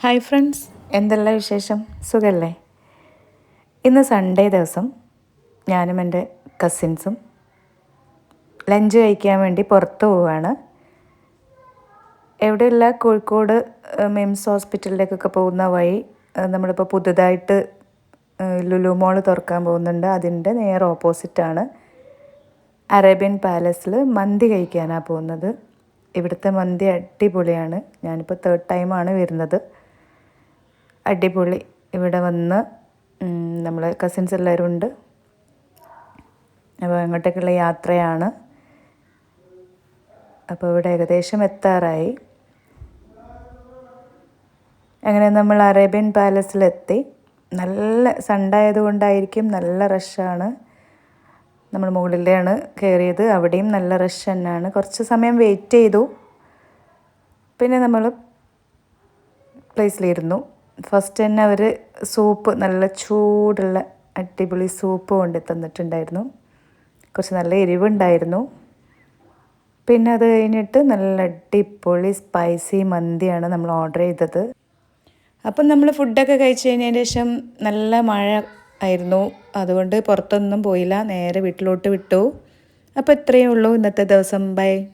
Hi friends എന്തെല്ലാം വിശേഷം? സുഖല്ലേ? ഇന്ന് സൺഡേ ദിവസം. ഞാനും എന്റെ കസിൻസും ലഞ്ച് കഴിക്കാൻ വേണ്ടി പുറത്ത് പോവുകയാണ്. എവിടെയല്ല കോഴിക്കോട് മിംസ് ഹോസ്പിറ്റലിലേക്കൊക്കെ പോകുന്ന വഴി നമ്മളിപ്പോൾ പുതുതായിട്ട് ലുലു മോൾ തുറക്കാൻ പോകുന്നുണ്ട്. അതിന്റെ നേരെ ഓപ്പോസിറ്റാണ് അറേബ്യൻ പാലസിൽ മന്തി കഴിക്കാനാണ് പോകുന്നത്. ഇവിടുത്തെ മന്തി അടിപൊളിയാണ്. ഞാനിപ്പോൾ തേർഡ് ടൈമാണ് വരുന്നത്. അടിപൊളി. ഇവിടെ വന്ന് നമ്മളെ കസിൻസ് എല്ലാവരും ഉണ്ട്. അപ്പോൾ അങ്ങോട്ടേക്കുള്ള യാത്രയാണ്. അപ്പോൾ ഇവിടെ ഏകദേശം എത്താറായി. അങ്ങനെ നമ്മൾ അറേബ്യൻ പാലസിലെത്തി. നല്ല സണ്ടായത് കൊണ്ടായിരിക്കും നല്ല റഷാണ്. നമ്മൾ മുകളിലാണ് കയറിയത് അവിടെയും നല്ല റഷ് തന്നെയാണ്. കുറച്ച് സമയം വെയിറ്റ് ചെയ്തു. പിന്നെ നമ്മൾ പ്ലേസിലിരുന്നു. ഫസ്റ്റ് തന്നെ അവർ സൂപ്പ് നല്ല ചൂടുള്ള അടിപൊളി സൂപ്പ് കൊണ്ട് തന്നിട്ടുണ്ടായിരുന്നു. കുറച്ച് നല്ല എരിവുണ്ടായിരുന്നു. പിന്നെ അത് കഴിഞ്ഞിട്ട് നല്ല അടിപൊളി സ്പൈസി മന്തിയാണ് നമ്മൾ ഓർഡർ ചെയ്തത്. അപ്പം നമ്മൾ ഫുഡൊക്കെ കഴിച്ച് കഴിഞ്ഞതിന് ശേഷം നല്ല മഴ ആയിരുന്നു. അതുകൊണ്ട് പുറത്തൊന്നും പോയില്ല. നേരെ വീട്ടിലോട്ട് വിട്ടു. അപ്പോൾ ഇത്രയേ ഉള്ളൂ ഇന്നത്തെ ദിവസം. ബൈ.